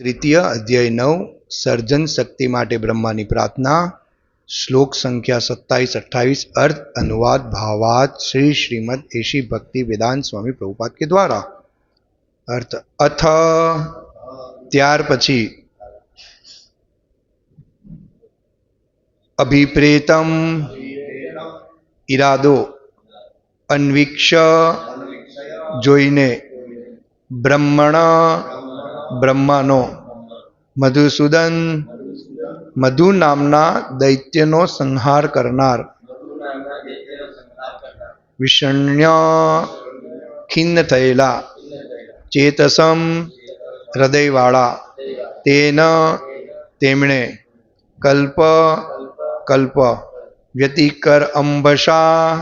તૃતીય અધ્યાય નવ સર્જન શક્તિ માટે બ્રહ્માની પ્રાર્થના શ્લોક સંખ્યા સત્તાવીસ અઠ્ઠાવીસ અર્થ અનુવાદ ભાવાત શ્રી શ્રીમદ એશી ભક્તિ વેદાંત સ્વામી પ્રભુપાદ કે દ્વારા અર્થ અથ ત્યાર પછી અભિપ્રેતમ ઈરાદો અન્વિક્ષ જોઈને બ્રહ્મણ બ્રહ્માનો. મધુસૂદન મધુ નામના દૈત્યનો સંહાર કરનાર. વિષણ્ય ખિન્ન થયેલા. ચેતસમ હૃદયવાળા. તેન તેમણે કલ્પ કલ્પ. વ્યતિકર અંબશા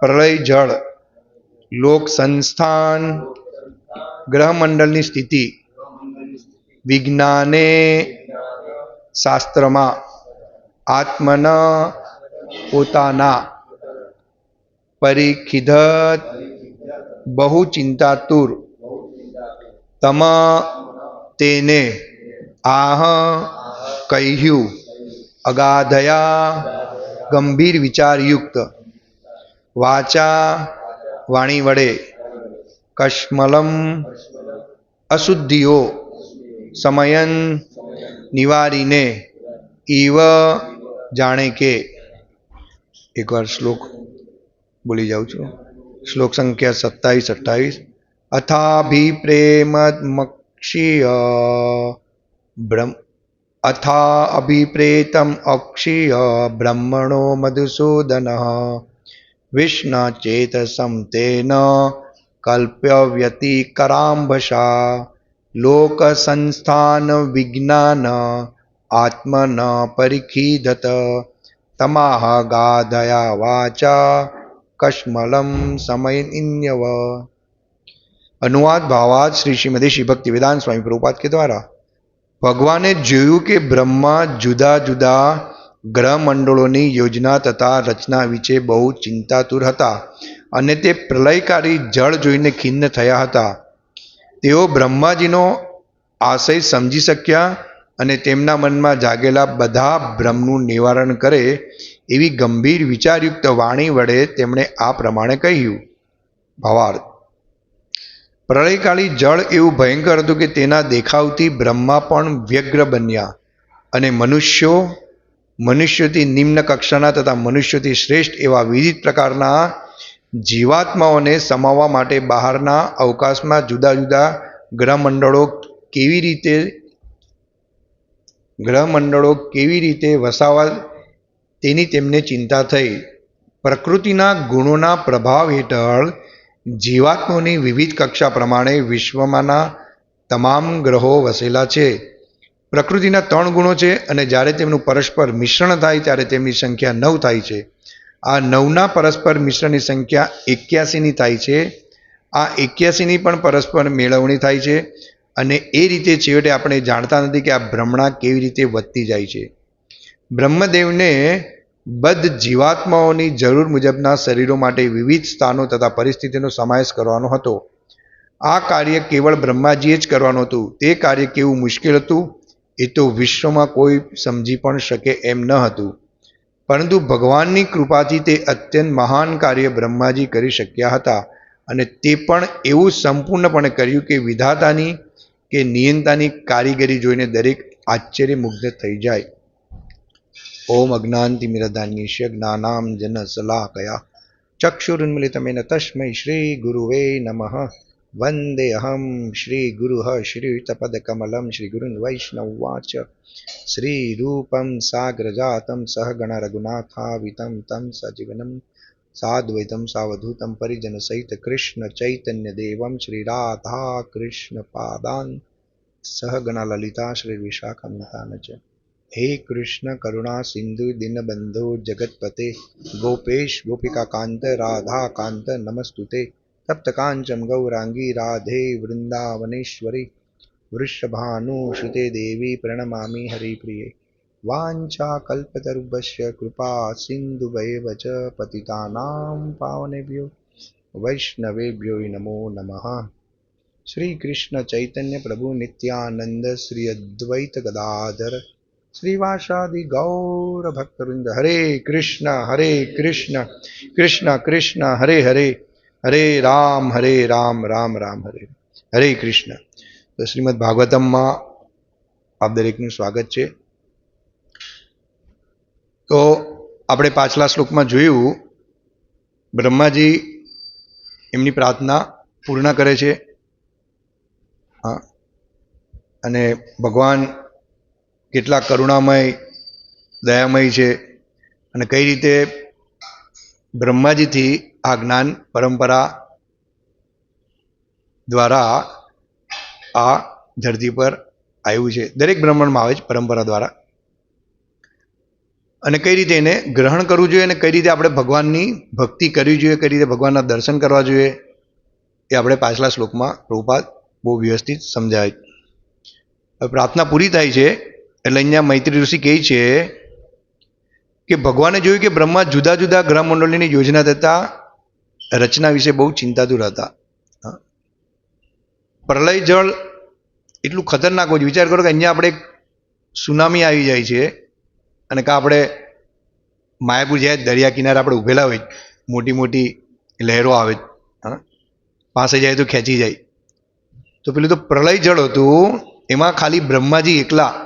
પ્રલય જળ. લોક સંસ્થાન ગ્રહમંડળની સ્થિતિ. વિજ્ઞાને શાસ્ત્રમાં આત્મન પોતાના પરિખિધત બહુ ચિંતાતુર. તમ તેને આહ કહ્યું. અગાધયા ગંભીર વિચારયુક્ત. વાચા વાણી વડે કશ્મલમ અશુદ્ધિઓ સમયન નિવારીને ઈવ જાણે કે એકવાર શ્લોક બોલી જાઉં છું શ્લોક સંખ્યા સત્તાવીસ અઠ્ઠાવીસ અથાભિપ્રેમક્ષીય બ્રહ્મ અથા અભિપ્રેતમ અક્ષીય બ્રહ્મણો મધુસૂદન વિષ્ણચેતસમ તેન કલ્પ્ય વ્યતિકરાંભસા લોક સંસ્થાન વિજ્ઞાન આત્મન પરિખીધત તમાહ ગાધયા વાચા કશ્મલમ સમયન્યવ અનુવાદ ભાવાદ શ્રી શ્રીમતી શ્રી ભક્તિ વેદાંત સ્વામી પ્રભુપાદ કે દ્વારા ભગવાને જોયું કે બ્રહ્મા જુદા જુદા ગ્રહમંડળોની યોજના તથા રચના વિશે બહુ ચિંતાતુર હતા અને તે પ્રલયકારી જળ જોઈને ખિન્ન થયા હતા. તેઓ બ્રહ્માજીનો આશય સમજી શક્યા અને તેમના મનમાં જાગેલા બધા ભ્રમનું નિવારણ કરે એવી ગંભીર વિચારયુક્ત વાણી વડે તેમણે આ પ્રમાણે કહ્યું. ભાવાર્થ. પ્રલયકાળી જળ એવું ભયંકર હતું કે તેના દેખાવથી બ્રહ્મા પણ વ્યગ્ર બન્યા અને મનુષ્યો, મનુષ્યોથી નિમ્ન કક્ષાના તથા મનુષ્યોથી શ્રેષ્ઠ એવા વિવિધ પ્રકારના જીવાત્માઓને સમાવવા માટે બહારના અવકાશમાં જુદા જુદા ગ્રહમંડળો કેવી રીતે ગ્રહમંડળો કેવી રીતે વસાવા તેની તેમને ચિંતા થઈ. પ્રકૃતિના ગુણોના પ્રભાવ હેઠળ જીવાત્માઓની વિવિધ કક્ષા પ્રમાણે વિશ્વમાંના તમામ ગ્રહો વસેલા છે. પ્રકૃતિના ત્રણ ગુણો છે અને જ્યારે તેમનું પરસ્પર મિશ્રણ થાય ત્યારે તેમની સંખ્યા નવ થાય છે. આ નવના પરસ્પર મિશ્રની સંખ્યા એક્યાસીની થાય છે. આ એક્યાસીની પણ પરસ્પર મેળવણી થાય છે અને એ રીતે છેવટે આપણે જાણતા નથી કે આ ભ્રમણા કેવી રીતે વધતી જાય છે. બ્રહ્મદેવને બદ્ધ જીવાત્માઓની જરૂર મુજબના શરીરો માટે વિવિધ સ્થાનો તથા પરિસ્થિતિનો સમાવેશ કરવાનો હતો. આ કાર્ય કેવળ બ્રહ્માજીએ જ કરવાનું હતું. તે કાર્ય કેવું મુશ્કેલ હતું એ તો વિશ્વમાં કોઈ સમજી પણ શકે એમ ન હતું. પરંતુ ભગવાનની કૃપાથી તે અત્યંત મહાન કાર્ય બ્રહ્માજી કરી શક્યા હતા અને તે પણ એવું સંપૂર્ણપણે કર્યું કે વિધાતાની કે નિયંતાની કારીગરી જોઈને દરેક આશ્ચર્ય મુગ્ધ થઈ જાય. ઓમ અજ્ઞાનતિમિરદાન્યશ્ય જ્ઞાનામ જન શલાકયા ચક્ષુરુન્મિલિતમેન તસ્મૈ શ્રી ગુરુવે નમઃ. વંદેહમ શ્રી ગુરુ શ્રીયુતપદકમલમ શ્રી ગુરુન વૈષ્ણવવાચ શ્રી રૂપમ સાગ્રજાતમ સહગણ રઘુનાથાવિતમ તમ સજીવનમ સાદ્વૈતમ સાવધૂતમ પરિજન સહિત કૃષ્ણ ચૈતન્ય દેવમ શ્રી રાધા કૃષ્ણ પાદાન સહગણા લલિતા શ્રી વિશાખમતાન ચ હે કૃષ્ણ કરુણા સિંધુ દીનબંધો જગતપતે ગોપેશ ગોપિકા કાંત રાધા કાંત નમસ્તુતે तप्तकाञ्चं गौराङ्गी राधे वृन्दावनेश्वरि वृषभानुसुते देवी प्रणमामि हरिप्रिये वाञ्छाकल्पतरुभ्यश्च कृपा सिन्धुवैव च पतितानां पावनेभ्यो वैष्णवेभ्यो नमो नमः श्रीकृष्णचैतन्यप्रभुनित्यानन्द श्री अद्वैतगदाधर श्रीवासादिगौरभक्तवृन्द हरे कृष्ण हरे कृष्ण कृष्ण कृष्ण हरे हरे હરે રામ હરે રામ રામ રામ, હરે હરે કૃષ્ણ. તો શ્રીમદ ભાગવતમમાં આપ દરેકનું સ્વાગત છે. તો આપણે પાછલા શ્લોકમાં જોયું, બ્રહ્માજી એમની પ્રાર્થના પૂર્ણ કરે છે. હા. અને ભગવાન કેટલા કરુણામય, દયામય છે. અને કઈ રીતે બ્રહ્માજીથી આ જ્ઞાન પરંપરા દ્વારા આ ધરતી પર આવ્યું છે. દરેક બ્રહ્માંડમાં આવે છે પરંપરા દ્વારા. અને કઈ રીતે એને ગ્રહણ કરવું જોઈએ અને કઈ રીતે આપણે ભગવાનની ભક્તિ કરવી જોઈએ, કઈ રીતે ભગવાનના દર્શન કરવા જોઈએ, એ આપણે પાછલા શ્લોકમાં પ્રભુપાદ બહુ વ્યવસ્થિત સમજાય. પ્રાર્થના પૂરી થાય છે, એટલે અહીંયા મૈત્રી ઋષિ કહે છે કે ભગવાને જોયું કે બ્રહ્મા જુદા જુદા ગ્રહ મંડળીની યોજના થતા રચના વિશે બહુ ચિંતાતુર હતા. પ્રલય જળ એટલું ખતરનાક હોય છે. વિચાર કરો કે અહીંયા આપણે એક સુનામી આવી જાય છે અને કાં આપણે માયાપુર જાય દરિયા કિનારે આપણે ઊભેલા હોય, મોટી મોટી લહેરો આવે, હા. પાસે જાય તો ખેંચી જાય. તો પેલું તો પ્રલય જળ હતું, એમાં ખાલી બ્રહ્માજી એકલા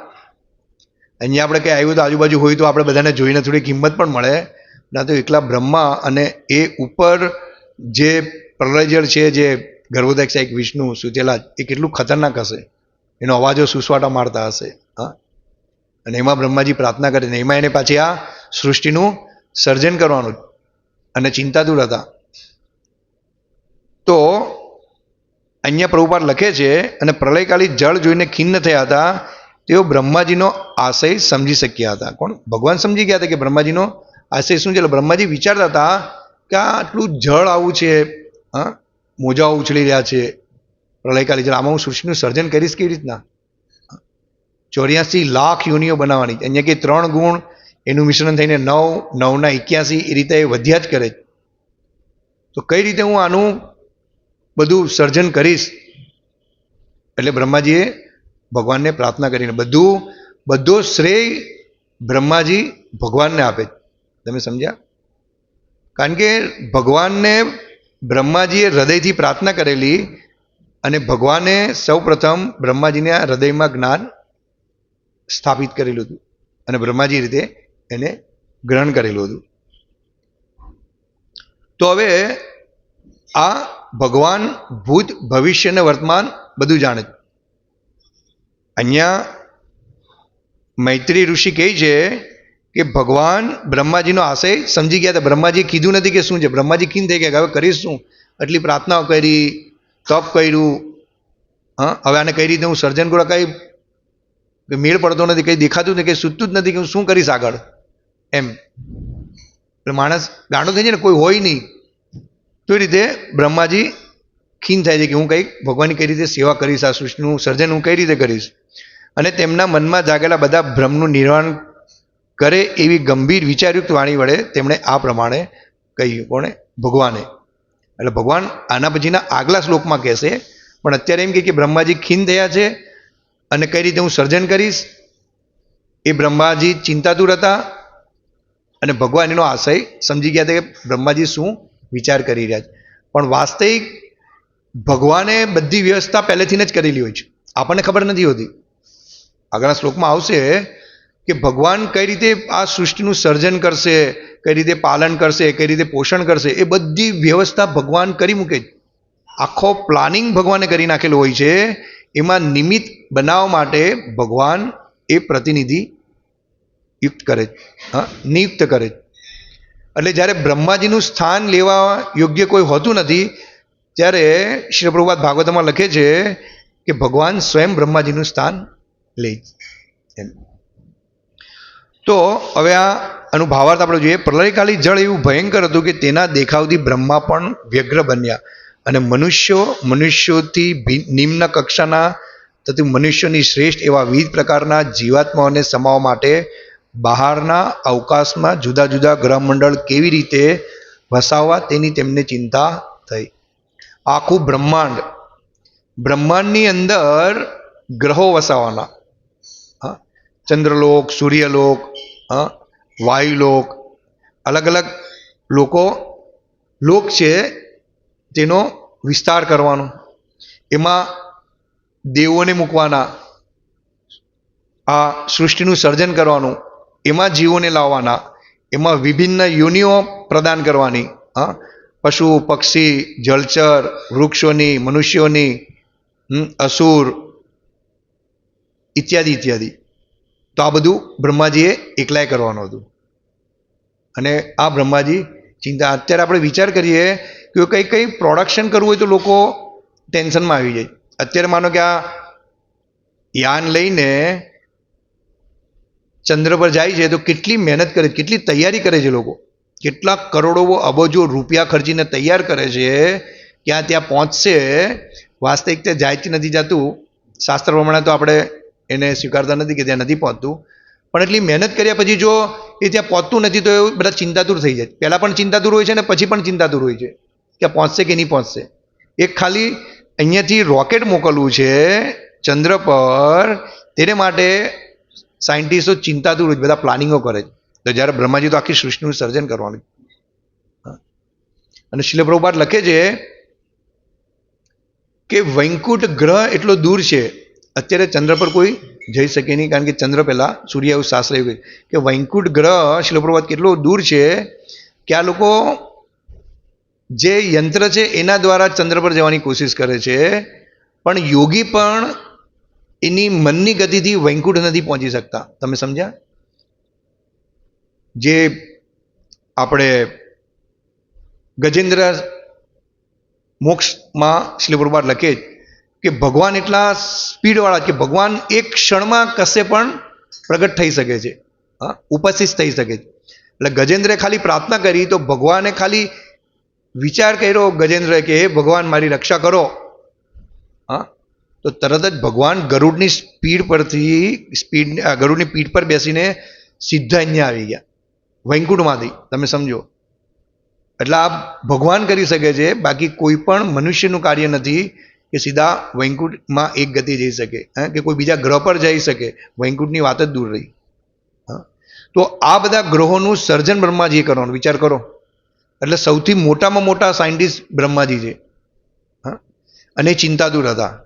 અહીંયા આપણે કંઈ આવ્યું તો આજુબાજુ હોય તો આપણે બધાને જોઈને થોડી કિંમત પણ મળે. ના તો એકલા બ્રહ્મા અને એ ઉપર જે પ્રલય જળ છે, જે ગર્ભોદક્ષ એક વિષ્ણુ સુતેલા એ કેટલું ખતરનાક હશે. એનો અવાજો સુસવાટા મારતા હશે. હા. અને એમાં બ્રહ્માજી પ્રાર્થના કરે ને એમાં એને પાછી આ સૃષ્ટિનું સર્જન કરવાનું અને ચિંતાતુર હતા. તો અહીંયા પ્રભુપાદ લખે છે, અને પ્રલયકાલી જળ જોઈને ખિન્ન થયા હતા. તેઓ બ્રહ્માજીનો આશય સમજી શક્યા હતા. કોણ? ભગવાન સમજી ગયા હતા કે બ્રહ્માજીનો આશય શું છે? એટલે બ્રહ્માજી વિચારતા હતા કે આટલું જળ આવું છે, હા? મોજાઓ ઉછળી રહ્યા છે. પ્રલયકાલી જળ. આમાં હું સૃષ્ટિનું સર્જન કરીશ કેવી રીતના? ચોર્યાસી લાખ યોનિઓ બનાવવાની. અહીંયા કે ત્રણ ગુણ, એનું મિશ્રણ થઈને નવ, નવના એક્યાસી, એ રીતે એ વધ્યા જ કરે તો કઈ રીતે હું આનું બધું સર્જન કરીશ? એટલે બ્રહ્માજીએ ભગવાનને પ્રાર્થના કરીને બધું, બધો શ્રેય બ્રહ્માજી ભગવાનને આપે. તમે સમજ્યા? કારણ કે ભગવાનને બ્રહ્માજીએ હૃદયથી પ્રાર્થના કરેલી અને ભગવાને સૌ પ્રથમ બ્રહ્માજીને આ હૃદયમાં જ્ઞાન સ્થાપિત કરેલું હતું અને બ્રહ્માજી રીતે એને ગ્રહણ કરેલું હતું. તો હવે આ ભગવાન ભૂત ભવિષ્ય અને વર્તમાન બધું જાણે છે. અહીંયા મૈત્રી ઋષિ કહે છે કે ભગવાન બ્રહ્માજીનો આશય સમજી ગયા હતા. બ્રહ્માજીએ કીધું નથી કે શું છે. બ્રહ્માજી ખીન થઈ ગયા હવે કરીશ શું? એટલી પ્રાર્થનાઓ કરી, તપ કર્યું. હા, હવે આને કઈ રીતે હું સર્જન કરું કંઈ મેળ પડતો નથી, કંઈ દેખાતું નથી, કંઈ સૂચતું જ નથી કે હું શું કરીશ આગળ? એમ. માણસ ગાંડો થઈ જાય ને, કોઈ હોય નહીં. તો એ રીતે બ્રહ્માજી ખીન થાય છે કે હું કંઈક ભગવાનની કઈ રીતે સેવા કરીશ, આ સૃષ્ટિનું સર્જન હું કઈ રીતે કરીશ? અને તેમના મનમાં જાગેલા બધા ભ્રમનું નિર્વાણ કરે એવી ગંભીર વિચારયુક્ત વાણી વડે તેમણે આ પ્રમાણે કહ્યું, કોણે? ભગવાને. એટલે ભગવાન આના પછીના આગલા શ્લોકમાં કહેશે, પણ અત્યારે એમ કે બ્રહ્માજી ખીન થયા છે અને કઈ રીતે હું સર્જન કરીશ? એ બ્રહ્માજી ચિંતાતુર હતા અને ભગવાન એનો આશય સમજી ગયા હતા કે બ્રહ્માજી શું વિચાર કરી રહ્યા છે. પણ વાસ્તવિક ભગવાને બધી વ્યવસ્થા પહેલેથી જ કરેલી હોય છે. આપણને ખબર નથી હોતી. આગળના શ્લોકમાં આવશે કે ભગવાન કઈ રીતે આ સૃષ્ટિનું સર્જન કરશે, કઈ રીતે પાલન કરશે, કઈ રીતે પોષણ કરશે, એ બધી વ્યવસ્થા ભગવાન કરી મૂકે આખો પ્લાનિંગ ભગવાને કરી નાખેલો હોય છે. એમાં નિમિત્ત બનાવવા માટે ભગવાન એ પ્રતિનિધિ યુક્ત કરે હા, નિયુક્ત કરે એટલે જ્યારે બ્રહ્માજીનું સ્થાન લેવા યોગ્ય કોઈ હોતું નથી ત્યારે શ્રી પ્રભુપાદ ભાગવતમાં લખે છે કે ભગવાન સ્વયં બ્રહ્માજીનું સ્થાન લે. તો હવે આ આનું ભાવાર્થ આપણે જોઈએ. પ્રલયકાલી જળ એવું ભયંકર હતું કે તેના દેખાવથી બ્રહ્મા પણ વ્યગ્ર બન્યા અને મનુષ્યો મનુષ્યોથી નિમ્ન કક્ષાના તથા મનુષ્યોની શ્રેષ્ઠ એવા વિવિધ પ્રકારના જીવાત્માઓને સમાવવા માટે બહારના અવકાશમાં જુદા જુદા ગ્રહમંડળ કેવી રીતે વસાવવા તેની તેમને ચિંતા થઈ. આખું બ્રહ્માંડ. બ્રહ્માંડની અંદર ગ્રહો વસાવાના. હા? ચંદ્રલોક, સૂર્યલોક, હા? વાયુલોક. અલગ અલગ લોકો, લોક છે તેનો વિસ્તાર કરવાનો. એમાં દેવોને મૂકવાના. આ સૃષ્ટિનું સર્જન કરવાનું. એમાં જીવોને લાવવાના. એમાં વિભિન્ન યોનિઓ પ્રદાન કરવાની. હા? પશુ, પક્ષી, જળચર, વૃક્ષોની, મનુષ્યોની અસુર, ઇત્યાદિ ઇત્યાદિ. તો આ બધું બ્રહ્માજીએ એકલાએ કરવાનું હતું. અને આ બ્રહ્માજી ચિંતા, અત્યારે આપણે વિચાર કરીએ કે કંઈ કંઈ પ્રોડક્શન કરવું હોય તો લોકો ટેન્શનમાં આવી જાય. અત્યારે માનો કે આ યાન લઈને ચંદ્ર પર જાય છે તો કેટલી મહેનત કરે, કેટલી તૈયારી કરે છે લોકો. કેટલા કરોડો અબજો રૂપિયા ખર્ચીને તૈયાર કરે છે, ક્યાં ત્યાં પહોંચશે વાસ્તવિક તે જાય જ નથી જતું. શાસ્ત્ર પ્રમાણે તો આપણે એને સ્વીકારતા નથી કે ત્યાં નથી પહોંચતું. પણ એટલી મહેનત કર્યા પછી જો એ ત્યાં પહોંચતું નથી તો એ બધા ચિંતાતુર થઈ જાય. પહેલાં પણ ચિંતાતુર હોય છે અને પછી પણ ચિંતાતુર હોય છે કે પહોંચશે કે નહીં પહોંચશે. એક ખાલી અહીંયાથી રોકેટ મોકલવું છે ચંદ્ર પર, તેને માટે સાયન્ટિસ્ટો ચિંતાતુર બધા પ્લાનિંગો કરે છે. તો જ્યારે બ્રહ્માજી તો આખી સૃષ્ટિનું સર્જન કરવાનું. અને શિલ પ્રભુપાદ લખે છે કે વૈકુંઠ ગ્રહ એટલો દૂર છે, અત્યારે ચંદ્ર પર કોઈ જઈ શકે નહીં, કારણ કે ચંદ્ર પહેલાં સૂર્ય એવું શાસ્ત્ર એવું કે વૈકુંઠ ગ્રહ શિલપ્રભાત કેટલો દૂર છે કે આ લોકો જે યંત્ર છે એના દ્વારા ચંદ્ર પર જવાની કોશિશ કરે છે, પણ યોગી પણ એની મનની ગતિથી વૈકુંઠ નથી પહોંચી શકતા. તમે સમજ્યા? જે આપણે ગજેન્દ્ર મોક્ષમાં શ્રી પ્રભુપાદ લખે કે ભગવાન એટલા સ્પીડવાળા કે ભગવાન એક ક્ષણમાં કશે પણ પ્રગટ થઈ શકે છે. હા, ઉપસ્થિત થઈ શકે છે. એટલે ગજેન્દ્રે ખાલી પ્રાર્થના કરી તો ભગવાને ખાલી વિચાર કર્યો ગજેન્દ્રએ કે, હે ભગવાન, મારી રક્ષા કરો. હા, તો તરત જ ભગવાન ગરુડની સ્પીડ પરથી સ્પીડ ગરુડની પીઠ પર બેસીને સીધા અહીંયા આવી ગયા. વૈકુંઠમાંથી, તમે સમજો. એટલે આ ભગવાન કરી શકે છે, બાકી કોઈ પણ મનુષ્યનું કાર્ય નથી કે સીધા વૈકુંઠમાં એક ગતિ જઈ શકે, હા? કે કોઈ બીજા ગ્રહ પર જઈ શકે, વૈકુંઠની વાત જ દૂર રહી. હા? તો આ બધા ગ્રહોનું સર્જન બ્રહ્માજીએ કરવાનું, વિચાર કરો. એટલે સૌથી મોટામાં મોટા સાયન્ટિસ્ટ બ્રહ્માજી છે, હા? અને એ દૂર હતા.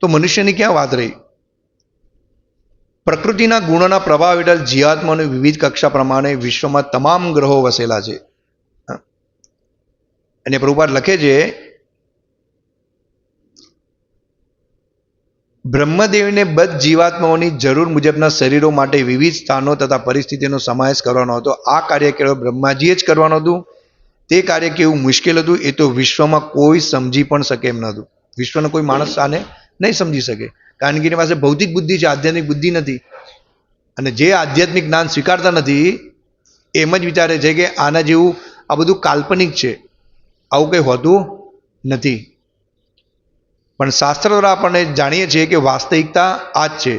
તો મનુષ્યની ક્યાં વાત રહી? પ્રકૃતિના ગુણોના પ્રભાવ હેઠળ જીવાત્માની વિવિધ કક્ષા પ્રમાણે વિશ્વમાં તમામ ગ્રહો વસેલા છે. અને પ્રભુપાદ લખે છે, બ્રહ્મદેવને બધ જીવાત્માઓની જરૂર મુજબના શરીરો માટે વિવિધ સ્થાનો તથા પરિસ્થિતિનો સમાવેશ કરવાનો હતો. આ કાર્ય કેવળ બ્રહ્માજીએ જ કરવાનું હતું? તે કાર્ય કેવું મુશ્કેલ હતું? એ તો વિશ્વમાં કોઈ સમજી પણ શકે એમ નહોતું. વિશ્વનો કોઈ માણસ આને નહીં સમજી શકે. કારણ કે એની પાસે ભૌતિક બુદ્ધિ છે, આધ્યાત્મિક બુદ્ધિ નથી. અને જે આધ્યાત્મિક જ્ઞાન સ્વીકારતા નથી, એમ જ વિચારે છે કે આના જેવું આ બધું કાલ્પનિક છે. આવું કંઈ હોતું નથી. પણ શાસ્ત્ર દ્વારા આપણને જાણીએ છીએ કે વાસ્તવિકતા આ જ છે.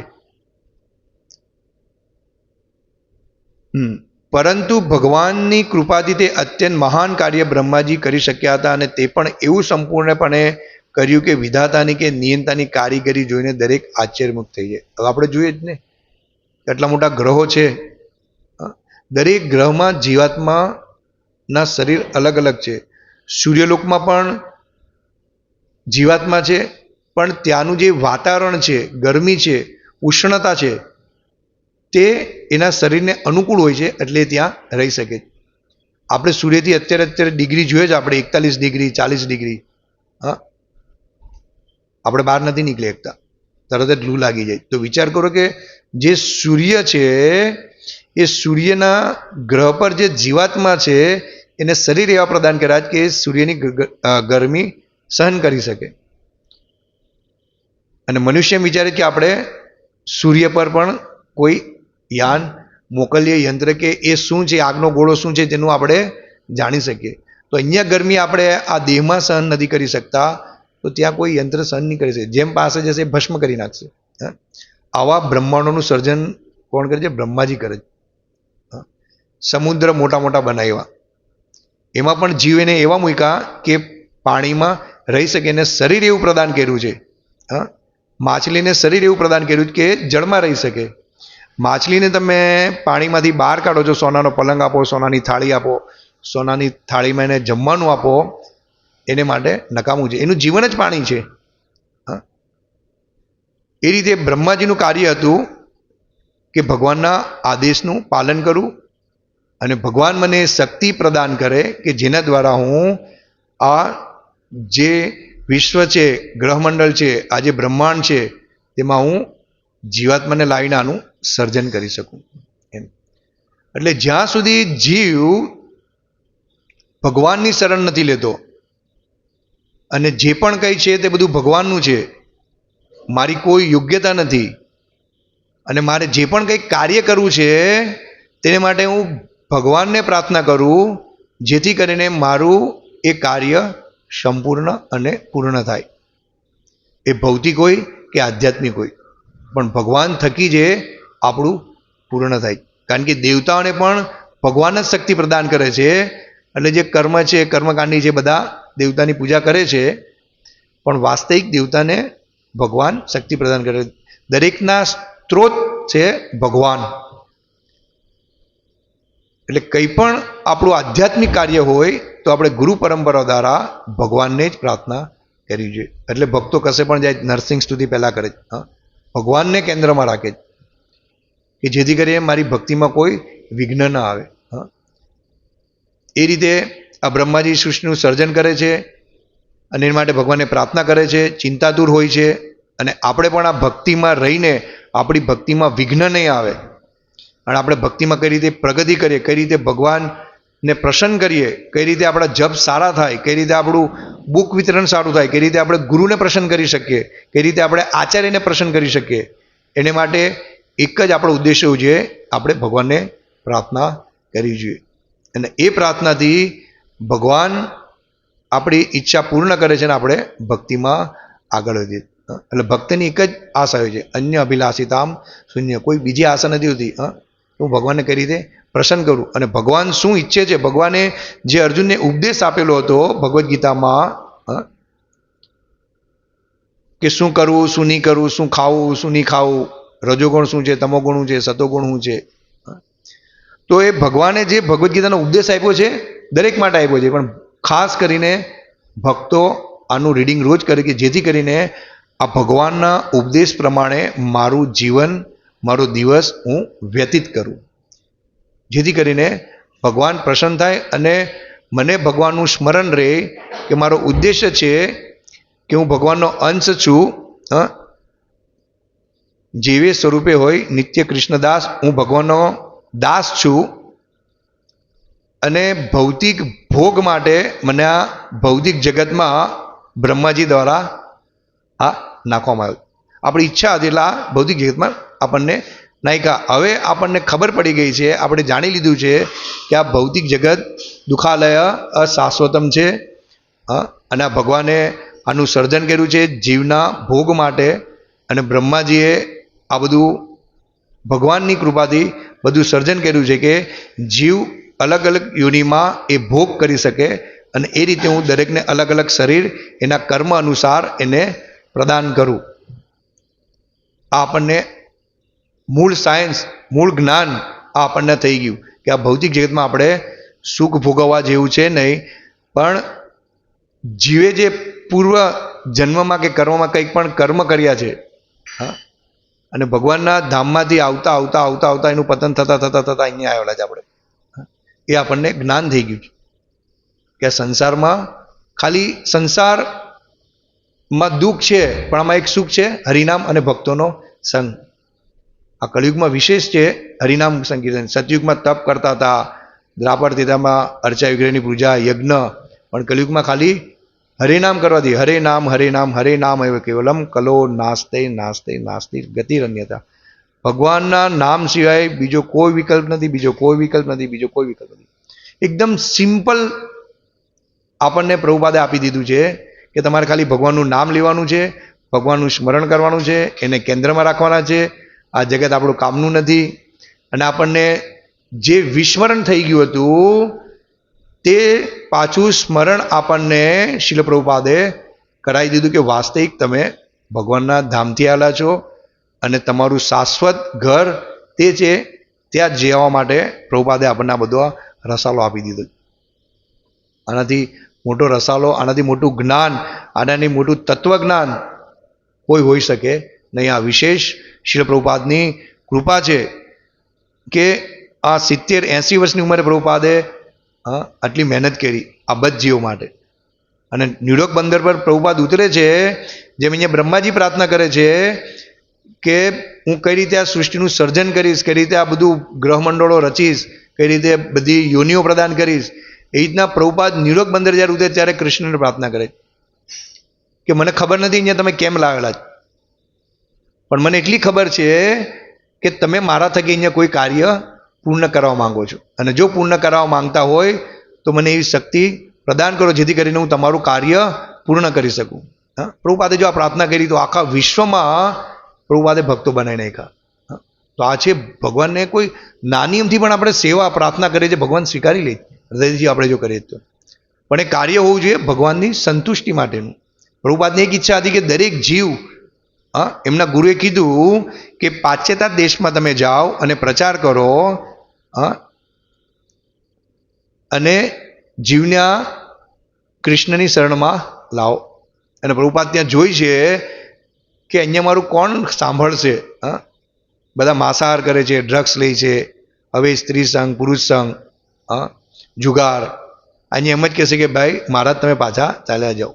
પરંતુ ભગવાનની કૃપાથી તે અત્યંત મહાન કાર્ય બ્રહ્માજી કરી શક્યા હતા અને તે પણ એવું સંપૂર્ણપણે કર્યું કે વિધાતાની કે નિયંતાની કારીગરી જોઈને દરેક આશ્ચર્યમુક્ત થઈ જાય. હવે આપણે જોઈએ જ ને એટલા મોટા ગ્રહો છે? દરેક ગ્રહમાં જીવાત્માના શરીર અલગ અલગ છે. સૂર્યલોકમાં પણ જીવાત્મા છે, પણ ત્યાંનું જે વાતાવરણ છે, ગરમી છે, ઉષ્ણતા છે, તે એના શરીરને અનુકૂળ હોય છે, એટલે ત્યાં રહી શકે આપણે સૂર્યથી અત્યારે અત્યારે ડિગ્રી જોઈએ જ આપણે, એકતાલીસ ડિગ્રી, ચાલીસ ડિગ્રી, હા. આપણે બહાર નથી નીકળી શકતા. તરત જ લૂ લાગી જાય. તો વિચાર કરો કે જે સૂર્ય છે, એ સૂર્યના ગ્રહ પર જે જીવાત્મા છે, એને શરીર એવા પ્રદાન કર્યા કે સૂર્યની ગરમી સહન કરી શકે. અને મનુષ્ય વિચારે કે આપણે સૂર્ય પર પણ કોઈ યાન, મોકલીએ યંત્ર કે એ શું છે, આગનો ગોળો શું છે, તેનું આપણે જાણી શકીએ. તો અહીંયા ગરમી આપણે આ દેહમાં સહન નથી કરી શકતા. તો ત્યાં કોઈ યંત્ર સહન નહીં કરી શકે. જેમ પાસે જશે ભસ્મ કરી નાખશે. હા? આવા બ્રહ્માંડોનું સર્જન કોણ કરે છે? બ્રહ્માજી કરે છે? સમુદ્ર મોટા મોટા બનાવ્યા. એમાં પણ જીવ એને એવા મૂક્યા કે પાણીમાં રહી શકે એને શરીર એવું પ્રદાન કર્યું છે. હા? માછલીને શરીર એવું પ્રદાન કર્યું કે જળમાં રહી શકે. માછલીને તમે પાણીમાંથી બહાર કાઢો છો, સોનાનો પલંગ આપો, સોનાની થાળી આપો, સોનાની થાળીમાં એને જમવાનું આપો એને માટે નકામું છે. એનું જીવન જ પાણી છે. એ રીતે બ્રહ્માજીનું કાર્ય હતું કે ભગવાનના આદેશનું પાલન કરું અને ભગવાન મને શક્તિ પ્રદાન કરે કે જેના દ્વારા હું આ જે વિશ્વ છે, ગ્રહમંડળ છે, આ જે બ્રહ્માંડ છે, તેમાં હું જીવાત્માને લાવીને આનું સર્જન કરી શકું. એમ. એટલે જ્યાં સુધી જીવ ભગવાનની શરણ નથી લેતો અને જે પણ કંઈ છે તે બધું ભગવાનનું છે. મારી કોઈ યોગ્યતા નથી. અને મારે જે પણ કંઈક કાર્ય કરવું છે, તેને માટે હું ભગવાનને પ્રાર્થના કરું, જેથી કરીને મારું એ કાર્ય સંપૂર્ણ અને પૂર્ણ થાય. એ ભૌતિક હોય કે આધ્યાત્મિક હોય. પણ ભગવાન થકી જે આપણું પૂર્ણ થાય. કારણ કે દેવતાઓને પણ ભગવાન જ શક્તિ પ્રદાન કરે છે. એટલે જે કર્મ છે, કર્મકાંડી છે બધા દેવતાની પૂજા કરે છે, પણ વાસ્તવિક દેવતાને ભગવાન શક્તિ પ્રદાન કરે. દરેકના સ્ત્રોત છે ભગવાન. એટલે કંઈ પણ આપણું આધ્યાત્મિક કાર્ય હોય, તો આપણે ગુરુ પરંપરા દ્વારા ભગવાનને જ પ્રાર્થના કરવી જોઈએ. એટલે ભક્તો કશે પણ જાય, નરસિંહ સ્તુતિ પહેલાં કરે ભગવાનને કેન્દ્રમાં રાખે કે જેથી કરીને મારી ભક્તિમાં કોઈ વિઘ્ન ના આવે. એ રીતે આ બ્રહ્માજી સૃષ્ટિનું સર્જન કરે છે અને એના માટે ભગવાનને પ્રાર્થના કરે છે ચિંતા દૂર હોય છે અને આપણે પણ આ ભક્તિમાં રહીને આપણી ભક્તિમાં વિઘ્ન નહીં આવે. અને આપણે ભક્તિમાં કઈ રીતે પ્રગતિ કરીએ, કઈ રીતે ભગવાનને પ્રસન્ન કરીએ, કઈ રીતે આપણા જપ સારા થાય, કઈ રીતે આપણું બુક વિતરણ સારું થાય, કઈ રીતે આપણે ગુરુને પ્રસન્ન કરી શકીએ, કઈ રીતે આપણે આચાર્યને પ્રસન્ન કરી શકીએ, એને માટે એક જ આપણો ઉદ્દેશ્ય છે આપણે ભગવાનને પ્રાર્થના કરવી જોઈએ. અને એ પ્રાર્થનાથી ભગવાન આપણી ઈચ્છા પૂર્ણ કરે છે અને આપણે ભક્તિમાં આગળ વધીએ? એટલે ભક્તની એક જ આશા હોય છે, અન્ય અભિલાષિતામ શૂન્ય, કોઈ બીજી આશા નથી હોતી હા ભગવાનને કઈ રીતે પ્રસન્ન કરું અને ભગવાન શું ઈચ્છે છે ભગવાને જે અર્જુનને ઉપદેશ આપેલો હતો ભગવદ્ ગીતામાં કે શું કરવું, શું નહીં કરવું, શું ખાવું, શું નહીં ખાવું, રજોગુણ શું છે, તમોગુણ શું છે, સતોગુણ શું છે? તો એ ભગવાને જે ભગવદ્ ગીતાનો ઉપદેશ આપ્યો છે દરેક માટે આપ્યો છે, પણ ખાસ કરીને ભક્તો આનું રીડિંગ રોજ કરે કે જેથી કરીને આ ભગવાનના ઉપદેશ પ્રમાણે મારું જીવન, મારો દિવસ હું વ્યતીત કરું. જેથી કરીને ભગવાન પ્રસન્ન થાય અને મને ભગવાનનું સ્મરણ રહે કે મારો ઉદ્દેશ્ય છે કે હું ભગવાનનો અંશ છું, હં? જેવે સ્વરૂપે હોય નિત્ય કૃષ્ણદાસ, હું ભગવાનનો દાસ છું અને ભૌતિક ભોગ માટે મને આ ભૌતિક જગતમાં બ્રહ્માજી દ્વારા આ નાખવામાં આવ્યું. આપણી ઈચ્છા હતી એટલે આ ભૌતિક જગતમાં આપણને નાખ્યા હવે આપણને ખબર પડી ગઈ છે, આપણે જાણી લીધું છે કે આ ભૌતિક જગત દુઃખાલય અશાશ્વતમ છે અને આ ભગવાને આનું સર્જન કર્યું છે જીવના ભોગ માટે. અને બ્રહ્માજીએ આ બધું ભગવાનની કૃપાથી બધું સર્જન કર્યું છે કે જીવ અલગ અલગ યોનિમાં એ ભોગ કરી શકે અને એ રીતે હું દરેકને અલગ અલગ શરીર એના કર્મ અનુસાર એને પ્રદાન કરું આ આપણને મૂળ સાયન્સ, મૂળ જ્ઞાન આ આપણને થઈ ગયું કે આ ભૌતિક જગતમાં આપણે સુખ ભોગવવા જેવું છે નહીં, પણ જીવે જે પૂર્વ જન્મમાં કે કર્મમાં કંઈક પણ કર્મ કર્યા છે, હા, અને ભગવાનના ધામમાંથી આવતા આવતા આવતા આવતા એનું પતન થતાં થતાં થતાં અહીંયા આવેલા છે આપણે. એ આપણને જ્ઞાન થઈ ગયું છે. કે આ સંસારમાં ખાલી સંસારમાં દુઃખ છે, પણ આમાં એક સુખ છે, હરિનામ અને ભક્તોનો સંગ. આ કળિયુગમાં વિશેષ છે હરિનામ સંકીર્તન. સતયુગમાં તપ કરતા હતા, દ્રાપર તીતામાં અર્ચા વિગ્રહની પૂજા, યજ્ઞ, પણ કળિયુગમાં ખાલી હરિનામ કરવાથી હરે નામ હરે નામ હરે નામ, એવ કેવલમ કલો, નાસ્તે નાસ્તે, નાસ્તિ, ગતિરન્યતા. ભગવાનના નામ સિવાય બીજો કોઈ વિકલ્પ નથી, બીજો કોઈ વિકલ્પ નથી, બીજો કોઈ વિકલ્પ નથી. એકદમ સિમ્પલ આપણને પ્રભુપાદે આપી દીધું છે કે તમારે ખાલી ભગવાનનું નામ લેવાનું છે, ભગવાનનું સ્મરણ કરવાનું છે, એને કેન્દ્રમાં રાખવાના છે. આ જગત આપણું કામનું નથી. અને આપણને જે વિસ્મરણ થઈ ગયું હતું, તે પાછું સ્મરણ આપણને શિલ પ્રભુપાદે કરાવી દીધું કે વાસ્તવિક તમે ભગવાનના ધામથી આવેલા છો. અને તમારું શાશ્વત ઘર તે છે, ત્યાં જવા માટે પ્રભુપાદે આપણને આ બધો રસાલો આપી દીધો. આનાથી મોટો રસાલો, આનાથી મોટું જ્ઞાન, આનાથી મોટું તત્વજ્ઞાન કોઈ હોઈ શકે નહીં. આ વિશેષ શિલ પ્રભુપાદની કૃપા છે કે આ સિત્તેર એંસી વર્ષની ઉંમરે પ્રભુપાદે આટલી મહેનત કરી આ બધ જીવો માટે. અને ન્યુયોર્ક બંદર પર પ્રભુપાદ ઉતરે છે, જેમ અહીંયા બ્રહ્માજી પ્રાર્થના કરે છે કે હું કઈ રીતે આ સૃષ્ટિનું સર્જન કરીશ, કઈ રીતે આ બધું ગ્રહમંડળો રચીશ, કઈ રીતે બધી યોનિઓ પ્રદાન કરીશ, એ રીતના પ્રભુપાદ ન્યુયોર્ક બંદર જ્યારે ઉતરે ત્યારે કૃષ્ણને પ્રાર્થના કરે. કે મને ખબર નથી અહીંયા તમે કેમ લાવેલા પણ મને એટલી ખબર છે કે તમે મારા થકી અહીંયા કોઈ કાર્ય પૂર્ણ કરવા માંગો છો. અને જો પૂર્ણ કરવા માંગતા હોય, તો મને એવી શક્તિ પ્રદાન કરો જેથી કરીને હું તમારું કાર્ય પૂર્ણ કરી શકું. હા? પ્રભુપાદે જો આ પ્રાર્થના કરી, તો આખા વિશ્વમાં પ્રભુપાદે ભક્તો બનાવી નાખ્યા. તો આ છે ભગવાનને કોઈ નાની એમથી પણ આપણે સેવા, પ્રાર્થના કરીએ છીએ, ભગવાન સ્વીકારી લે. હૃદયથી આપણે જો કરીએ તો. પણ એ કાર્ય હોવું જોઈએ ભગવાનની સંતુષ્ટિ માટેનું. પ્રભુપાદની એક ઈચ્છા હતી કે દરેક જીવ, હા, એમના ગુરુએ કીધું કે પાશ્ચાત્ય દેશમાં તમે જાઓ અને પ્રચાર કરો, હા, અને જીવના કૃષ્ણની શરણમાં લાવો. અને પ્રભુપાદ ત્યાં જોઈ છે કે અહીંયા મારું કોણ સાંભળશે? હા? બધા માંસાહાર કરે છે ડ્રગ્સ લે છે, હવે સ્ત્રી સંઘ, પુરુષ સંઘ, હા? જુગાર. અહીંયા એમ જ કહેશે કે ભાઈ મહારાજ તમે પાછા ચાલ્યા જાઓ.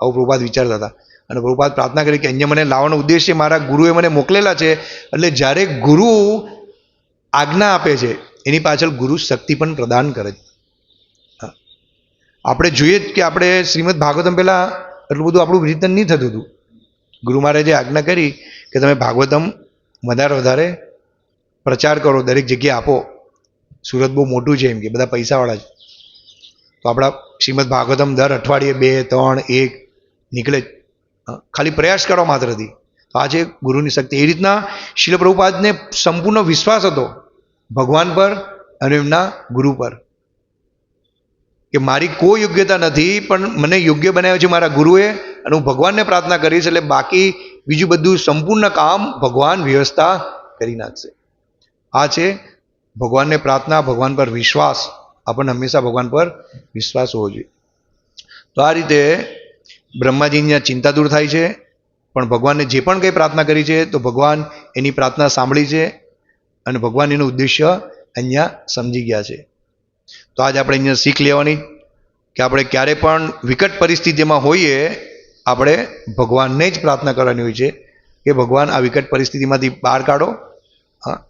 આવું પ્રભુપાદ વિચારતા હતા. અને પ્રભુપાદ પ્રાર્થના કરી કે અહીંયા મને લાવવાનો ઉદ્દેશ્ય મારા ગુરુએ મને મોકલેલા છે, એટલે જ્યારે ગુરુ આજ્ઞા આપે છે, એની પાછળ ગુરુ શક્તિ પણ પ્રદાન કરે છે. આપણે જોઈએ જ કે આપણે શ્રીમદ ભાગવતમ પહેલાં એટલું બધું આપણું રીતન નહીં થતું હતું. ગુરુ મહારાજે આજ્ઞા કરી કે તમે ભાગવતમ વધારે વધારે પ્રચાર કરો, દરેક જગ્યાએ આપો. સુરત બહુ મોટું છે એમ કે બધા પૈસાવાળા છે તો આપણા શ્રીમદ ભાગવતમ દર અઠવાડિયે બે, ત્રણ, એક નીકળે ખાલી પ્રયાસ કરવા માત્રથી તો આજે ગુરુની શક્તિ. એ રીતના શિલ પ્રભુપાદને સંપૂર્ણ વિશ્વાસ હતો ભગવાન પર અને એમના ગુરુ પર. કે મારી કોઈ યોગ્યતા નથી, પણ મને યોગ્ય બનાવ્યો છે મારા ગુરુએ અને હું ભગવાનને પ્રાર્થના કરીશ એટલે બાકી બીજું બધું સંપૂર્ણ કામ ભગવાન વ્યવસ્થા કરી નાખશે. આ છે ભગવાનને પ્રાર્થના, ભગવાન પર વિશ્વાસ. આપણને હંમેશા ભગવાન પર વિશ્વાસ હોવો જોઈએ. તો આ રીતે બ્રહ્માજીની ચિંતા દૂર થાય છે, પણ ભગવાનને જે પણ કંઈ પ્રાર્થના કરી છે, તો ભગવાન એની પ્રાર્થના સાંભળી છે અને ભગવાન એનું ઉદ્દેશ્ય અહીંયા સમજી ગયા છે. તો આજ આપણે અહીંયા શીખ લેવાની કે આપણે ક્યારે પણ વિકટ પરિસ્થિતિમાં હોઈએ આપણે ભગવાનને જ પ્રાર્થના કરવાની હોય છે કે ભગવાન આ વિકટ પરિસ્થિતિમાંથી બહાર કાઢો. હા.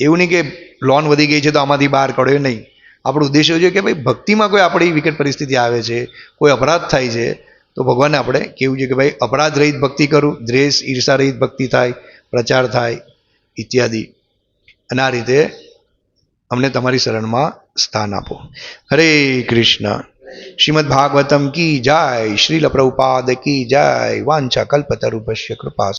એવું નહીં કે લોન વધી ગઈ છે તો આમાંથી બહાર કાઢો, એ નહીં. આપણો ઉદ્દેશ્ય છે કે ભાઈ ભક્તિમાં કોઈ આપણી વિકટ પરિસ્થિતિ આવે છે, કોઈ અપરાધ થાય છે, તો ભગવાનને આપણે કેવું છે કે ભાઈ અપરાધ રહિત ભક્તિ કરું, દ્વેષ, ઈર્ષા રહિત ભક્તિ થાય, પ્રચાર થાય, ઇત્યાદિ. અને આ રીતે અમને તમારી શરણમાં સ્થાન આપો. હરે કૃષ્ણ. શ્રીમદ ભાગવતમ કી જાય શ્રીલ પ્રભુપાદ કી જાય વાંછા કલ્પતરુભસ્ય કૃપા